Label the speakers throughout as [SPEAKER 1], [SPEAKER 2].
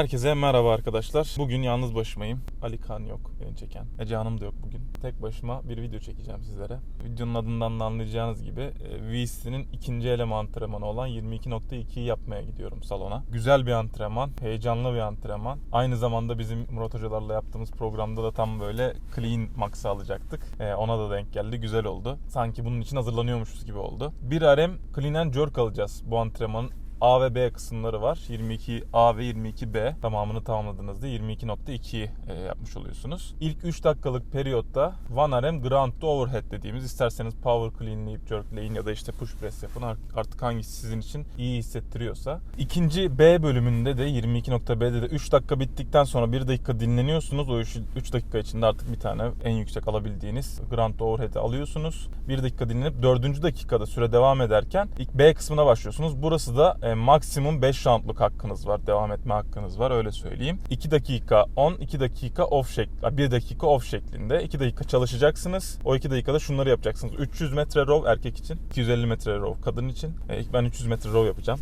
[SPEAKER 1] Herkese merhaba arkadaşlar. Bugün yalnız başımayım. Ali Kan yok beni çeken. Ece Hanım da yok bugün. Tek başıma bir video çekeceğim sizlere. Videonun adından da anlayacağınız gibi e, VC'nin ikinci eleme antrenmanı olan 22.2'yi yapmaya gidiyorum salona. Güzel bir antrenman, heyecanlı bir antrenman. Aynı zamanda bizim Murat hocalarla yaptığımız programda da tam böyle clean max alacaktık. E, Ona da denk geldi. Güzel oldu. Sanki bunun için hazırlanıyormuşuz gibi oldu. Bir RM clean and jerk alacağız bu antrenmanın A ve B kısımları var. 22A ve 22B tamamını tamamladığınızda 22.2'yi e, yapmış oluyorsunuz. İlk 3 dakikalık periyotta 1 RM ground to overhead dediğimiz isterseniz power cleanleyip jerkleyin ya da işte push press yapın artık hangisi sizin için iyi hissettiriyorsa. İkinci B bölümünde de 22.B'de de 3 dakika bittikten sonra 1 dakika dinleniyorsunuz. O 3 dakika içinde artık bir tane en yüksek alabildiğiniz ground to overhead'i alıyorsunuz. 1 dakika dinlenip 4. dakikada süre devam ederken ilk B kısmına başlıyorsunuz. Burası da e, maksimum 5 roundluk hakkınız var. Devam etme hakkınız var öyle söyleyeyim. 2 dakika on, 2 dakika off şekli, 1 dakika off şeklinde. 2 dakika çalışacaksınız. O 2 dakikada şunları yapacaksınız. 300 metre row erkek için, 250 metre row kadın için. E, ben 300 metre row yapacağım.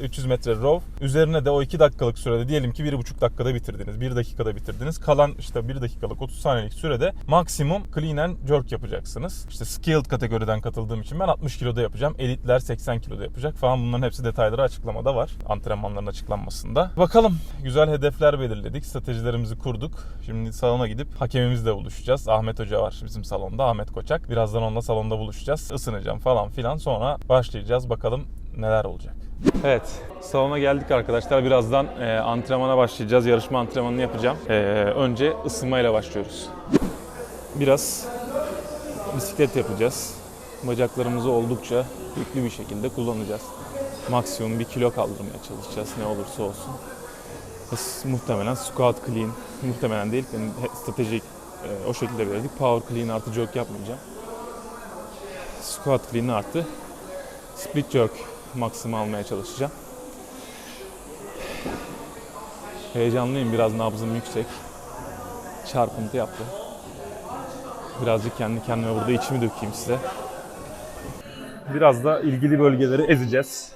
[SPEAKER 1] E, 300 metre row. Üzerine de o 2 dakikalık sürede diyelim ki 1,5 dakikada bitirdiniz. 1 dakikada bitirdiniz. Kalan işte 1 dakikalık 30 saniyelik sürede maksimum clean and jerk yapacaksınız. İşte skilled kategoriden katıldığım için ben 60 kiloda yapacağım. Elitler 80 kiloda yapacak falan. Bunların hepsi detayları açıklamada var. Antrenmanların açıklanmasında. Bakalım güzel hedefler belirledik. Stratejilerimizi kurduk. Şimdi salona gidip hakemimizle buluşacağız. Ahmet Hoca var bizim salonda. Ahmet Koçak. Birazdan onunla salonda buluşacağız. Isınacağım falan filan. Sonra başlayacağız. Bakalım neler olacak. Evet, salona geldik arkadaşlar. Birazdan e, antrenmana başlayacağız. Yarışma antrenmanını yapacağım. E, önce ısınmayla başlıyoruz. Biraz bisiklet yapacağız. Bacaklarımızı oldukça yüklü bir şekilde kullanacağız. Maksimum bir kilo kaldırmaya çalışacağız ne olursa olsun. Muhtemelen squat clean, muhtemelen değil, benim stratejik e, o şekilde verdik. Power clean artı jerk yapmayacağım. Squat clean artı split jerk maksimum almaya çalışacağım. Heyecanlıyım, biraz nabzım yüksek. Çarpıntı yaptı. Birazcık kendi kendime burada içimi dökeyim size. Biraz da ilgili bölgeleri ezeceğiz.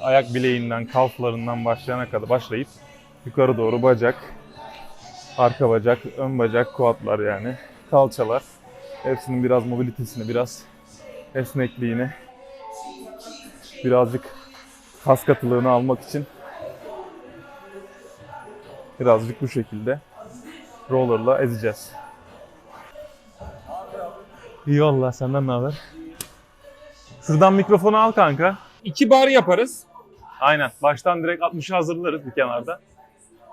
[SPEAKER 1] Ayak bileğinden, kalflarından başlayana kadar başlayıp yukarı doğru bacak, arka bacak, ön bacak, kuatlar yani, kalçalar. Hepsinin biraz mobilitesini, biraz esnekliğini, birazcık kas katılığını almak için birazcık bu şekilde rollerla ezeceğiz. İyi valla senden ne haber? Şuradan mikrofonu al kanka.
[SPEAKER 2] İki bar yaparız.
[SPEAKER 1] Aynen. Baştan direkt 60'ı hazırlarız bir kenarda.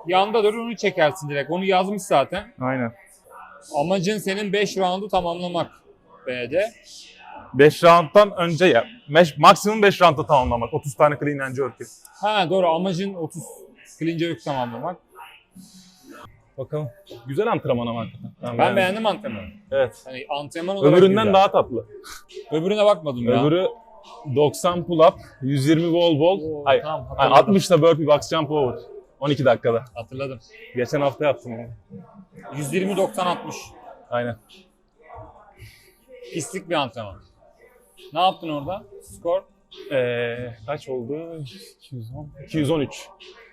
[SPEAKER 2] Yanda durur onu çekersin direkt. Onu yazmış zaten.
[SPEAKER 1] Aynen.
[SPEAKER 2] Amacın senin 5 roundu tamamlamak B'de.
[SPEAKER 1] 5 round'dan önce ya. Beş, maksimum 5 roundda tamamlamak. 30 tane clean and jerk'ü.
[SPEAKER 2] Ha doğru amacın 30 clean jerk tamamlamak.
[SPEAKER 1] Bakalım. Güzel antrenman ama hakikaten.
[SPEAKER 2] Ben, beğendim antrenmanı.
[SPEAKER 1] Evet.
[SPEAKER 2] Hani antrenman olarak
[SPEAKER 1] Öbüründen
[SPEAKER 2] güzel.
[SPEAKER 1] daha tatlı.
[SPEAKER 2] Öbürüne bakmadım ya.
[SPEAKER 1] Öbürü 90 pull up, 120 wall ball.
[SPEAKER 2] Oo,
[SPEAKER 1] Hayır.
[SPEAKER 2] tamam,
[SPEAKER 1] Hayır,
[SPEAKER 2] hatırladım.
[SPEAKER 1] 60 da burpee box jump over. 12 dakikada.
[SPEAKER 2] Hatırladım.
[SPEAKER 1] Geçen hafta yaptım onu.
[SPEAKER 2] 120 90 60.
[SPEAKER 1] Aynen.
[SPEAKER 2] Pislik bir antrenman. Ne yaptın orada? Skor
[SPEAKER 1] Ee, kaç oldu? 210. 213.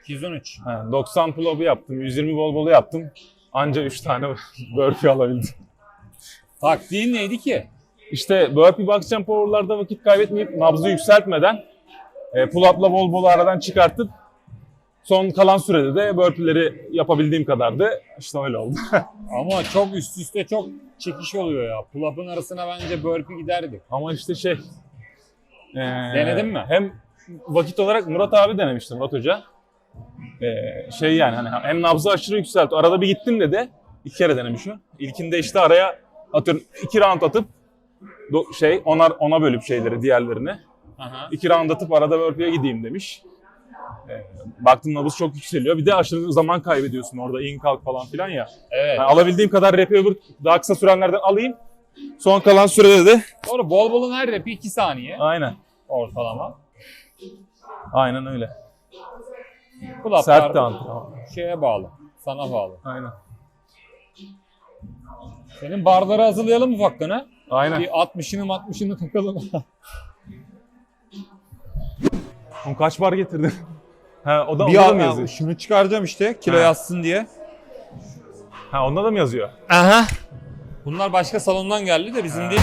[SPEAKER 2] 213.
[SPEAKER 1] Ha, 90 pull up'ı yaptım, 120 wall ball'u yaptım. Anca 3 tane burpee alabildim.
[SPEAKER 2] Taktiğin neydi ki?
[SPEAKER 1] İşte burpee box jump over'larda vakit kaybetmeyip nabzı yükseltmeden e, pull up'la wall ball'u aradan çıkartıp son kalan sürede de burpee'leri yapabildiğim kadardı. İşte öyle oldu.
[SPEAKER 2] Ama çok üst üste çok çekiş oluyor ya. Pull-up'ın arasına bence burpee giderdi.
[SPEAKER 1] Ama işte şey... e,
[SPEAKER 2] Denedin mi?
[SPEAKER 1] Hem vakit olarak Murat abi denemişti Murat Hoca. E, şey yani hani hem nabzı aşırı yükseltti. Arada bir gittim dedi. İki kere denemiş o. İlkinde işte araya atıyorum iki round atıp şey onar ona bölüp şeyleri diğerlerini.
[SPEAKER 2] Aha.
[SPEAKER 1] İki round atıp arada burpee'ye gideyim demiş. E, baktım nabız çok yükseliyor. Bir de aşırı zaman kaybediyorsun orada in kalk falan filan ya.
[SPEAKER 2] Evet.
[SPEAKER 1] Yani alabildiğim kadar rap'i öbür daha kısa sürenlerden alayım. Son kalan sürede de
[SPEAKER 2] Doğru bol bolun her rapi 2 saniye
[SPEAKER 1] aynen.
[SPEAKER 2] ortalama.
[SPEAKER 1] Aynen öyle.
[SPEAKER 2] Pull-up'lar
[SPEAKER 1] Sert de antrenman.
[SPEAKER 2] şeye bağlı. Sana bağlı.
[SPEAKER 1] Aynen.
[SPEAKER 2] Senin barları hazırlayalım ufaktan ha.
[SPEAKER 1] Aynen.
[SPEAKER 2] Bir 60'ını 60'ını takalım.
[SPEAKER 1] Oğlum kaç bar getirdin? Ha o da
[SPEAKER 2] Bir
[SPEAKER 1] onda da mı yazıyor?
[SPEAKER 2] şunu çıkaracağım işte kilo
[SPEAKER 1] Ha.
[SPEAKER 2] yazsın diye.
[SPEAKER 1] Ha onda da mı yazıyor?
[SPEAKER 2] Aha. Bunlar başka salondan geldi de bizim değil.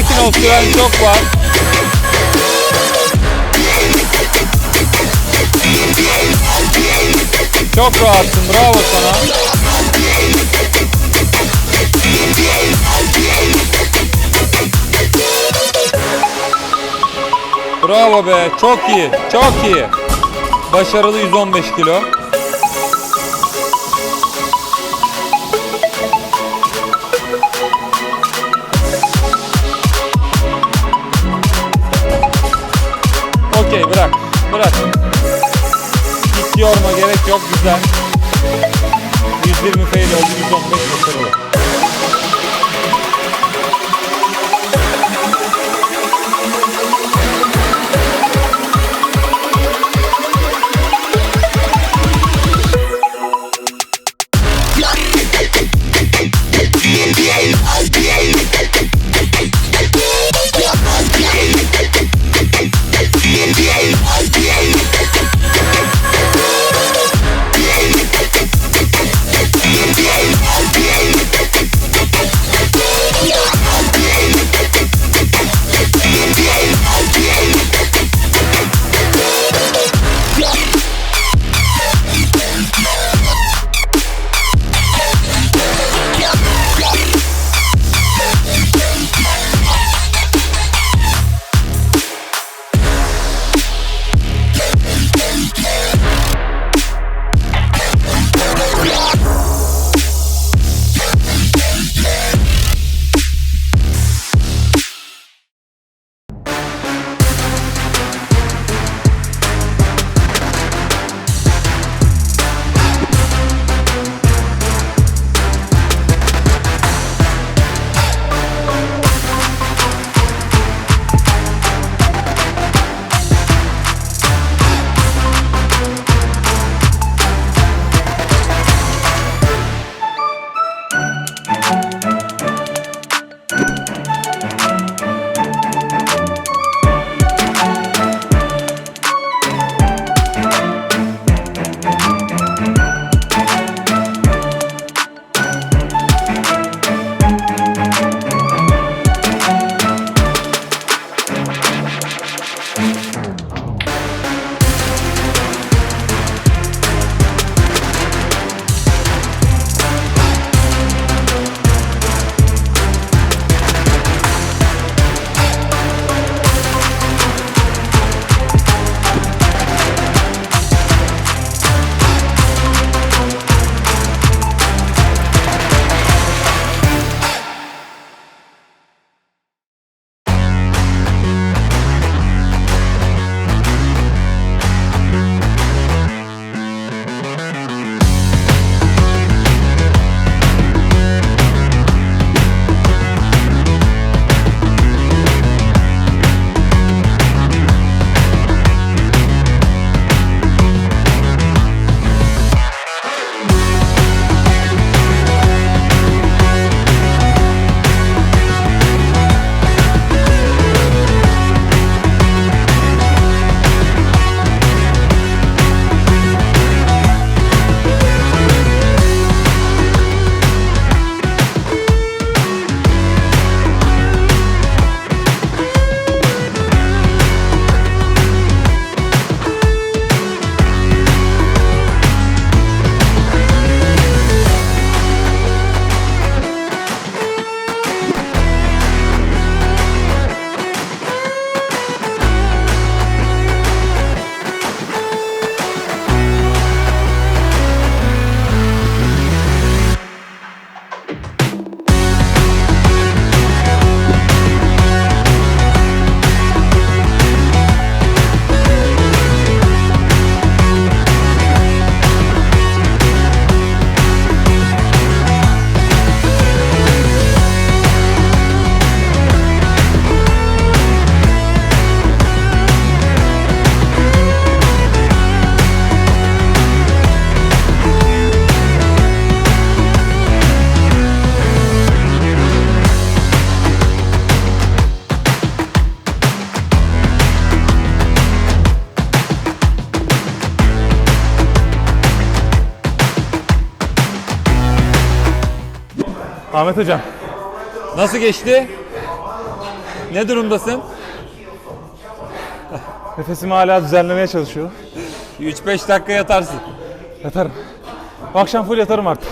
[SPEAKER 2] Sakin ol süren çok var. Çok rahatsın. Bravo sana. Bravo be. Çok iyi. Çok iyi. Başarılı 115 kilo. Yorma gerek yok güzel. 120 fail oldu 115 başarılı.
[SPEAKER 1] Ahmet hocam.
[SPEAKER 2] Nasıl geçti? Ne durumdasın?
[SPEAKER 1] Nefesimi hala düzenlemeye çalışıyorum.
[SPEAKER 2] 3-5 dakika yatarsın.
[SPEAKER 1] Yatarım. Bu akşam full yatarım artık.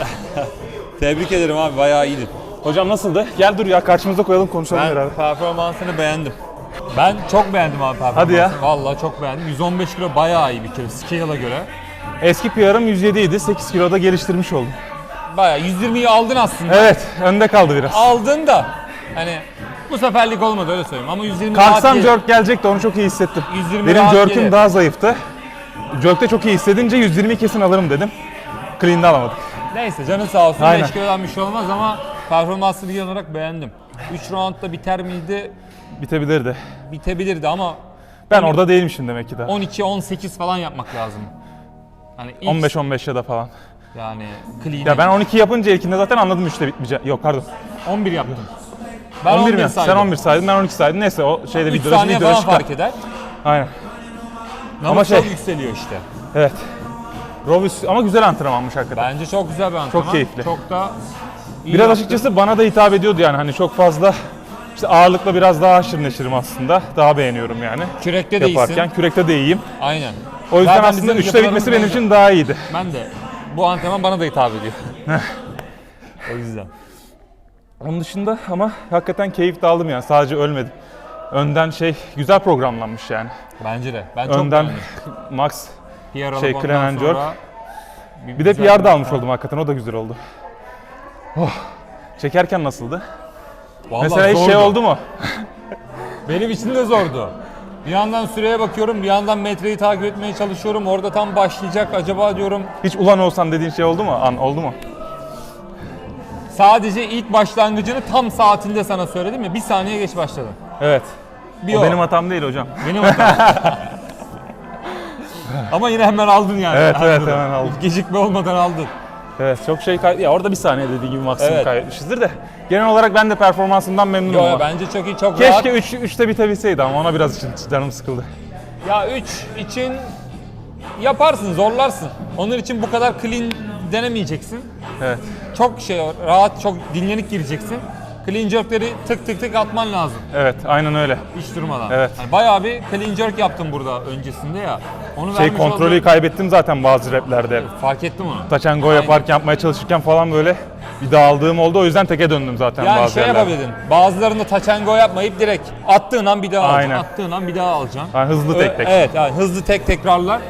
[SPEAKER 2] Tebrik ederim abi bayağı iyiydin.
[SPEAKER 1] Hocam nasıldı? Gel dur ya karşımızda koyalım konuşalım
[SPEAKER 2] Ben
[SPEAKER 1] beraber.
[SPEAKER 2] performansını beğendim. Ben çok beğendim abi performansını.
[SPEAKER 1] Hadi ya.
[SPEAKER 2] Vallahi çok beğendim. 115 kilo bayağı iyi bir kere scale'a göre.
[SPEAKER 1] Eski PR'ım 107 idi. 8 kiloda geliştirmiş oldum.
[SPEAKER 2] Bayağı 120'yi aldın aslında.
[SPEAKER 1] Evet önde kaldı biraz.
[SPEAKER 2] Aldın da hani bu seferlik olmadı öyle söyleyeyim ama 120 rahat
[SPEAKER 1] Kalksam
[SPEAKER 2] gelir.
[SPEAKER 1] jerk gelecekti onu çok iyi hissettim.
[SPEAKER 2] 120
[SPEAKER 1] Benim
[SPEAKER 2] rahat gelir.
[SPEAKER 1] daha zayıftı. Jerk'te çok iyi hissedince 120 kesin alırım dedim. Clean'de alamadık.
[SPEAKER 2] Neyse canın sağ olsun.
[SPEAKER 1] Aynen.
[SPEAKER 2] 5 kilodan bir şey olmaz ama performansını genel olarak beğendim. 3 roundda biter miydi?
[SPEAKER 1] Bitebilirdi.
[SPEAKER 2] Bitebilirdi ama
[SPEAKER 1] Ben orada değilmişim demek ki daha.
[SPEAKER 2] 12-18 falan yapmak lazım. Hani ilk
[SPEAKER 1] 15-15 ya da falan.
[SPEAKER 2] Yani clean.
[SPEAKER 1] Ya ben 12 yapınca ilkinde zaten anladım işte bitmeyecek. Yok pardon.
[SPEAKER 2] 11 yaptım. Ben
[SPEAKER 1] 11
[SPEAKER 2] 11,
[SPEAKER 1] mi? Sen
[SPEAKER 2] saydım.
[SPEAKER 1] 11 saydın ben 12 saydım. Neyse o şeyde
[SPEAKER 2] 3
[SPEAKER 1] videoda
[SPEAKER 2] saniye
[SPEAKER 1] videoda
[SPEAKER 2] falan
[SPEAKER 1] çıkar.
[SPEAKER 2] fark eder.
[SPEAKER 1] Aynen.
[SPEAKER 2] Ama
[SPEAKER 1] Ama
[SPEAKER 2] çok
[SPEAKER 1] şey-
[SPEAKER 2] yükseliyor işte.
[SPEAKER 1] Evet. Robus ama güzel antrenmanmış hakikaten.
[SPEAKER 2] Bence çok güzel bir antrenman.
[SPEAKER 1] keyifli.
[SPEAKER 2] Çok da iyi
[SPEAKER 1] Biraz
[SPEAKER 2] yaptın.
[SPEAKER 1] açıkçası bana da hitap ediyordu yani hani çok fazla işte ağırlıkla biraz daha haşır neşirim aslında. Daha beğeniyorum yani
[SPEAKER 2] kürekte de
[SPEAKER 1] yaparken.
[SPEAKER 2] iyisin.
[SPEAKER 1] Kürekte de iyiyim.
[SPEAKER 2] Aynen.
[SPEAKER 1] O yüzden
[SPEAKER 2] Zaten
[SPEAKER 1] aslında
[SPEAKER 2] bizim
[SPEAKER 1] 3'te bitmesi benim için daha iyiydi.
[SPEAKER 2] Ben de. Bu antrenman bana da hitap ediyor. o yüzden.
[SPEAKER 1] Onun dışında ama hakikaten keyif de aldım yani sadece ölmedim. Önden şey güzel programlanmış yani.
[SPEAKER 2] Bence de. Ben çok
[SPEAKER 1] Önden
[SPEAKER 2] beğendim.
[SPEAKER 1] Max
[SPEAKER 2] Pierre
[SPEAKER 1] şey,
[SPEAKER 2] sonra
[SPEAKER 1] Jork. bir de PR da almış oldum hakikaten o da güzel oldu. Oh. Çekerken nasıldı?
[SPEAKER 2] Vallahi
[SPEAKER 1] Mesela hiç şey
[SPEAKER 2] zordu.
[SPEAKER 1] oldu mu?
[SPEAKER 2] Benim için de zordu. Bir yandan süreye bakıyorum, bir yandan metreyi takip etmeye çalışıyorum. Orada tam başlayacak acaba diyorum.
[SPEAKER 1] Hiç ulan olsan dediğin şey oldu mu? An oldu mu?
[SPEAKER 2] Sadece ilk başlangıcını tam saatinde sana söyledim ya. Bir saniye geç başladım.
[SPEAKER 1] Evet.
[SPEAKER 2] Bir
[SPEAKER 1] o
[SPEAKER 2] o.
[SPEAKER 1] benim hatam değil hocam.
[SPEAKER 2] Benim hatam. Ama yine hemen aldın yani.
[SPEAKER 1] Evet, evet, hemen aldım.
[SPEAKER 2] Hiç Gecikme olmadan aldın.
[SPEAKER 1] Evet çok şey kay- ya orada bir saniye dediği gibi maksimum
[SPEAKER 2] Evet.
[SPEAKER 1] kaybetmişizdir de genel olarak ben de performansından memnunum.
[SPEAKER 2] Yo,
[SPEAKER 1] ama.
[SPEAKER 2] bence çok iyi, çok rahat.
[SPEAKER 1] Keşke 3 üç, 3'te bitebilseydi ama ona biraz için canım sıkıldı.
[SPEAKER 2] Ya 3 için yaparsın, zorlarsın. Onun için bu kadar clean denemeyeceksin.
[SPEAKER 1] Evet.
[SPEAKER 2] Çok şey rahat, çok dinlenik gireceksin. Clean jerk'leri tık tık tık atman lazım
[SPEAKER 1] Evet aynen öyle.
[SPEAKER 2] hiç durmadan.
[SPEAKER 1] Evet.
[SPEAKER 2] Yani bayağı bir clean jerk yaptım burada öncesinde ya. Onu
[SPEAKER 1] Şey
[SPEAKER 2] vermiş
[SPEAKER 1] kontrolü
[SPEAKER 2] olduğum-
[SPEAKER 1] kaybettim zaten bazı replerde.
[SPEAKER 2] fark ettim onu.
[SPEAKER 1] And go yaparken yapmaya çalışırken falan böyle bir dağıldığım oldu. O yüzden teke döndüm zaten
[SPEAKER 2] Yani
[SPEAKER 1] bazı
[SPEAKER 2] şey
[SPEAKER 1] yerlerde.
[SPEAKER 2] yapabilirdin. Bazılarında touch and go yapmayıp direkt attığın an bir daha alacaksın.
[SPEAKER 1] Aynen.
[SPEAKER 2] Attığın an bir daha alacaksın.
[SPEAKER 1] Yani hızlı tek tek.
[SPEAKER 2] Evet yani hızlı tek tekrarlar.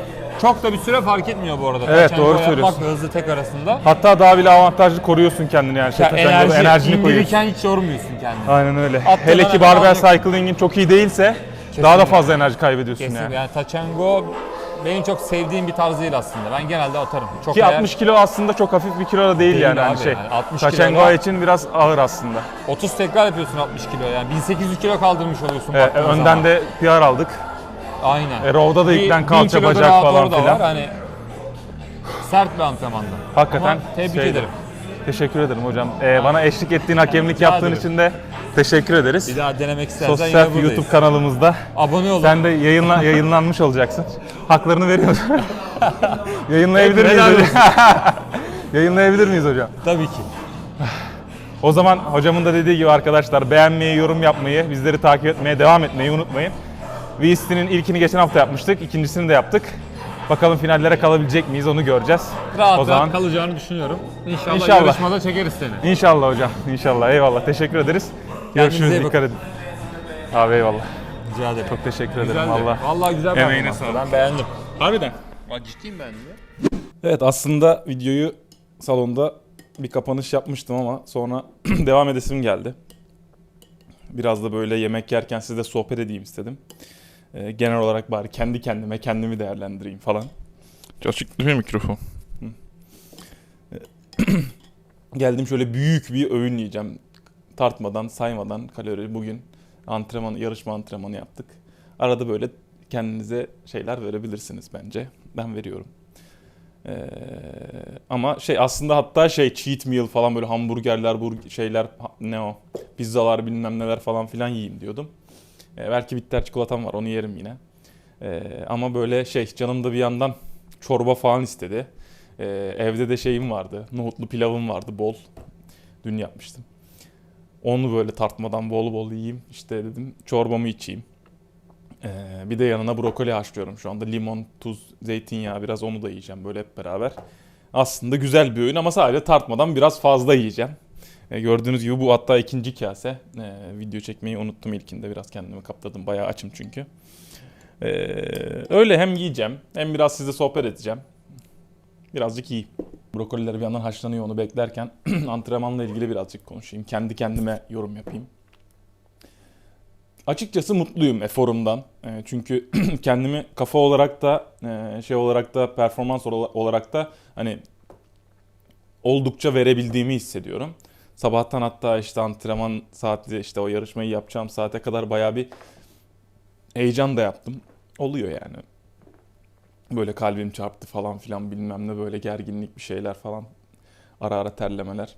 [SPEAKER 2] Çok da bir süre fark etmiyor bu arada.
[SPEAKER 1] Evet,
[SPEAKER 2] and
[SPEAKER 1] doğru söylüyorsun.
[SPEAKER 2] ve hızlı tek arasında.
[SPEAKER 1] Hatta daha bile avantajlı koruyorsun kendini yani. Şey,
[SPEAKER 2] Ya enerji,
[SPEAKER 1] enerjini koyuyorsun.
[SPEAKER 2] hiç yormuyorsun kendini.
[SPEAKER 1] Aynen öyle.
[SPEAKER 2] Attığın
[SPEAKER 1] Hele ki barbell cycling'in çok iyi değilse daha da
[SPEAKER 2] Kesinlikle.
[SPEAKER 1] fazla enerji kaybediyorsun
[SPEAKER 2] Kesin.
[SPEAKER 1] yani.
[SPEAKER 2] Yani touch and go benim çok sevdiğim bir tarz değil aslında. Ben genelde atarım. Çok
[SPEAKER 1] Ki
[SPEAKER 2] eğer
[SPEAKER 1] 60 kilo aslında çok hafif bir kilo da değil,
[SPEAKER 2] Değil
[SPEAKER 1] yani. hani
[SPEAKER 2] abi
[SPEAKER 1] şey.
[SPEAKER 2] yani 60
[SPEAKER 1] Touch
[SPEAKER 2] kilo
[SPEAKER 1] için biraz ağır aslında.
[SPEAKER 2] 30 tekrar yapıyorsun 60 kilo yani 1800 kilo kaldırmış oluyorsun
[SPEAKER 1] Evet, önden
[SPEAKER 2] zaman.
[SPEAKER 1] de PR aldık.
[SPEAKER 2] Aynen.
[SPEAKER 1] E, row'da da ilkten kalça bacak falan filan.
[SPEAKER 2] Hani sert bir antrenmanda.
[SPEAKER 1] Hakikaten
[SPEAKER 2] Ama tebrik
[SPEAKER 1] şeydi.
[SPEAKER 2] ederim.
[SPEAKER 1] Teşekkür ederim hocam. Ee, bana eşlik ettiğin, hakemlik yaptığın
[SPEAKER 2] ederim.
[SPEAKER 1] için de teşekkür ederiz.
[SPEAKER 2] Bir daha denemek istersen
[SPEAKER 1] Sosyal
[SPEAKER 2] yine buradayız.
[SPEAKER 1] YouTube kanalımızda
[SPEAKER 2] Abone olun.
[SPEAKER 1] sen de yayınla, yayınlanmış olacaksın. Haklarını veriyoruz. Yayınlayabilir miyiz hocam? Yayınlayabilir miyiz hocam?
[SPEAKER 2] Tabii ki.
[SPEAKER 1] O zaman hocamın da dediği gibi arkadaşlar beğenmeyi, yorum yapmayı, bizleri takip etmeye devam etmeyi unutmayın. VST'nin ilkini geçen hafta yapmıştık, ikincisini de yaptık. Bakalım finallere kalabilecek miyiz onu göreceğiz.
[SPEAKER 2] Rahat
[SPEAKER 1] o zaman
[SPEAKER 2] rahat kalacağını düşünüyorum. İnşallah,
[SPEAKER 1] İnşallah.
[SPEAKER 2] yarışmada çekeriz seni.
[SPEAKER 1] inşallah hocam, inşallah. Eyvallah, teşekkür ederiz. Görüşürüz,
[SPEAKER 2] iyi
[SPEAKER 1] dikkat edin. Abi eyvallah.
[SPEAKER 2] Rica ederim.
[SPEAKER 1] Çok teşekkür ederim
[SPEAKER 2] Güzeldi.
[SPEAKER 1] valla.
[SPEAKER 2] Vallahi güzel bir
[SPEAKER 1] Emeğine sağlık.
[SPEAKER 2] Ben beğendim.
[SPEAKER 1] Harbiden.
[SPEAKER 2] Bak ciddiyim beğendim ya.
[SPEAKER 1] Evet aslında videoyu salonda bir kapanış yapmıştım ama sonra devam edesim geldi. Biraz da böyle yemek yerken sizle sohbet edeyim istedim. Ee, genel olarak bari kendi kendime kendimi değerlendireyim falan. Açık değil mi mikrofon? Geldim şöyle büyük bir öğün yiyeceğim. Tartmadan, saymadan kalori. Bugün antrenman, yarışma antrenmanı yaptık. Arada böyle kendinize şeyler verebilirsiniz bence. Ben veriyorum. Ee, ama şey aslında hatta şey cheat meal falan böyle hamburgerler, burg şeyler ne o pizzalar bilmem neler falan filan yiyeyim diyordum. Ee, belki bitter çikolatam var onu yerim yine. Ee, ama böyle şey canım da bir yandan çorba falan istedi. Ee, evde de şeyim vardı. Nohutlu pilavım vardı bol. Dün yapmıştım. Onu böyle tartmadan bol bol yiyeyim. İşte dedim çorbamı içeyim. Ee, bir de yanına brokoli haşlıyorum şu anda. Limon, tuz, zeytinyağı biraz onu da yiyeceğim böyle hep beraber. Aslında güzel bir öğün ama sadece tartmadan biraz fazla yiyeceğim. Ee, gördüğünüz gibi bu hatta ikinci kase. Ee, video çekmeyi unuttum ilkinde biraz kendimi kaptırdım. Bayağı açım çünkü. Ee, öyle hem yiyeceğim hem biraz size sohbet edeceğim. Birazcık yiyeyim. Brokoliler bir yandan haşlanıyor onu beklerken antrenmanla ilgili birazcık konuşayım. Kendi kendime yorum yapayım. Açıkçası mutluyum eforumdan. E, çünkü kendimi kafa olarak da e, şey olarak da performans ola- olarak da hani oldukça verebildiğimi hissediyorum. Sabahtan hatta işte antrenman saati işte o yarışmayı yapacağım saate kadar bayağı bir heyecan da yaptım. Oluyor yani. Böyle kalbim çarptı falan filan bilmem ne böyle gerginlik bir şeyler falan. Ara ara terlemeler.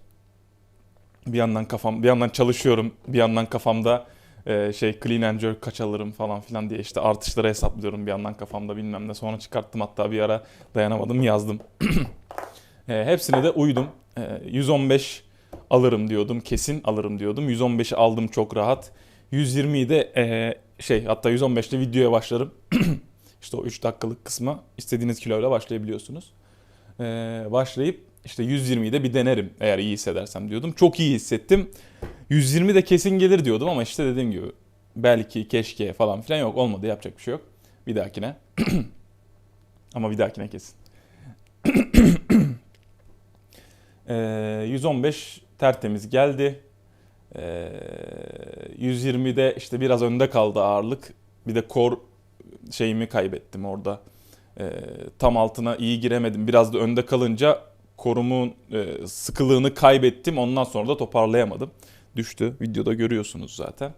[SPEAKER 1] Bir yandan kafam, bir yandan çalışıyorum, bir yandan kafamda e, şey clean and jerk kaç alırım falan filan diye işte artışları hesaplıyorum bir yandan kafamda bilmem ne. Sonra çıkarttım hatta bir ara dayanamadım yazdım. e, hepsine de uydum. E, 115 alırım diyordum, kesin alırım diyordum. 115'i aldım çok rahat. 120'yi de e, şey hatta 115'te videoya başlarım. işte o 3 dakikalık kısma istediğiniz kiloyla başlayabiliyorsunuz. E, başlayıp işte 120'yi de bir denerim eğer iyi hissedersem diyordum. Çok iyi hissettim. 120 de kesin gelir diyordum ama işte dediğim gibi belki keşke falan filan yok olmadı yapacak bir şey yok. Bir dahakine. ama bir dahakine kesin. Ee, 115 tertemiz geldi. Ee, 120'de işte biraz önde kaldı ağırlık. Bir de kor şeyimi kaybettim orada. Ee, tam altına iyi giremedim. Biraz da önde kalınca korumun e, sıkılığını kaybettim. Ondan sonra da toparlayamadım. Düştü. Videoda görüyorsunuz zaten.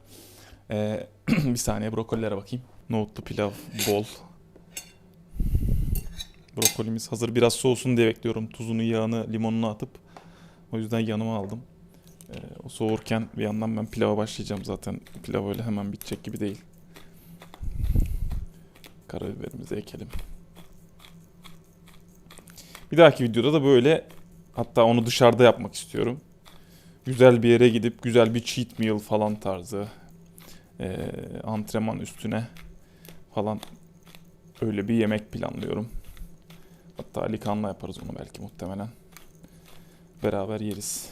[SPEAKER 1] Ee, bir saniye brokolilere bakayım. Nohutlu pilav bol. Brokolimiz hazır. Biraz soğusun diye bekliyorum. Tuzunu, yağını, limonunu atıp. O yüzden yanıma aldım. Ee, o soğurken bir yandan ben pilava başlayacağım zaten. Pilav öyle hemen bitecek gibi değil. Karabiberimizi ekelim. Bir dahaki videoda da böyle hatta onu dışarıda yapmak istiyorum. Güzel bir yere gidip güzel bir cheat meal falan tarzı ee, antrenman üstüne falan öyle bir yemek planlıyorum. Hatta Ali Kan'la yaparız onu belki muhtemelen. Beraber yeriz.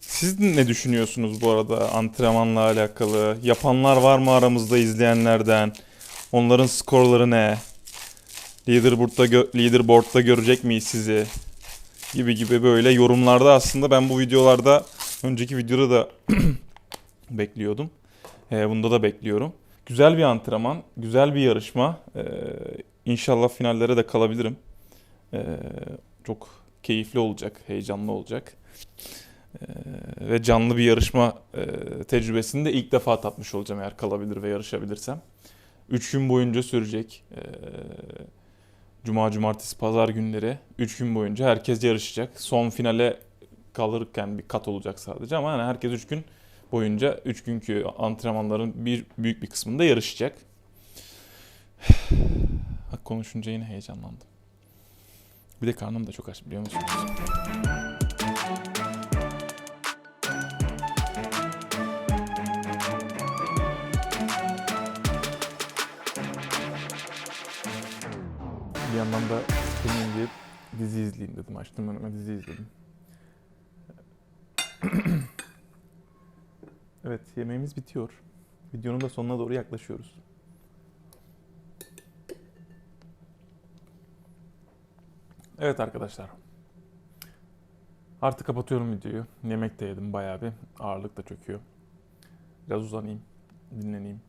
[SPEAKER 1] Siz ne düşünüyorsunuz bu arada antrenmanla alakalı? Yapanlar var mı aramızda izleyenlerden? Onların skorları ne? Leaderboard'da, gö- leaderboard'da görecek miyiz sizi? Gibi gibi böyle yorumlarda aslında ben bu videolarda önceki videoda da bekliyordum. Ee, bunda da bekliyorum. Güzel bir antrenman, güzel bir yarışma. Ee, inşallah finallere de kalabilirim. Ee, çok keyifli olacak, heyecanlı olacak. Ee, ve canlı bir yarışma e, tecrübesini de ilk defa tatmış olacağım eğer kalabilir ve yarışabilirsem. 3 gün boyunca sürecek. Ee, Cuma, cumartesi, pazar günleri 3 gün boyunca herkes yarışacak. Son finale kalırken bir kat olacak sadece ama yani herkes 3 gün boyunca 3 günkü antrenmanların bir büyük bir kısmında yarışacak. Konuşunca yine heyecanlandım. Bir de karnım da çok aç biliyor musunuz? Bir yandan da sıkılmayayım diye dizi izleyeyim dedim. Açtım önüme dizi izledim. Evet yemeğimiz bitiyor. Videonun da sonuna doğru yaklaşıyoruz. Evet arkadaşlar. Artık kapatıyorum videoyu. Yemek de yedim bayağı bir. Ağırlık da çöküyor. Biraz uzanayım. Dinleneyim.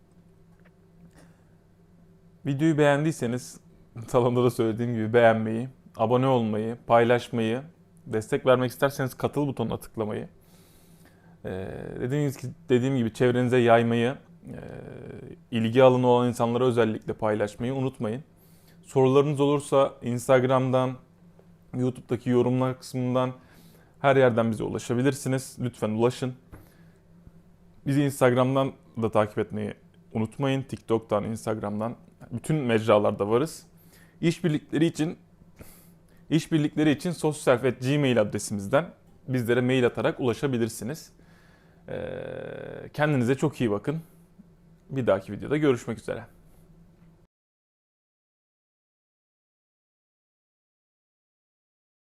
[SPEAKER 1] Videoyu beğendiyseniz salonda da söylediğim gibi beğenmeyi, abone olmayı, paylaşmayı, destek vermek isterseniz katıl butonuna tıklamayı, ee, dediğim, gibi, dediğim gibi çevrenize yaymayı, e, ilgi alanı olan insanlara özellikle paylaşmayı unutmayın. Sorularınız olursa Instagram'dan, YouTube'daki yorumlar kısmından her yerden bize ulaşabilirsiniz. Lütfen ulaşın. Bizi Instagram'dan da takip etmeyi unutmayın. TikTok'tan, Instagram'dan bütün mecralarda varız. İşbirlikleri için İşbirlikleri için sosyoself.gmail adresimizden bizlere mail atarak ulaşabilirsiniz. Ee, kendinize çok iyi bakın. Bir dahaki videoda görüşmek üzere.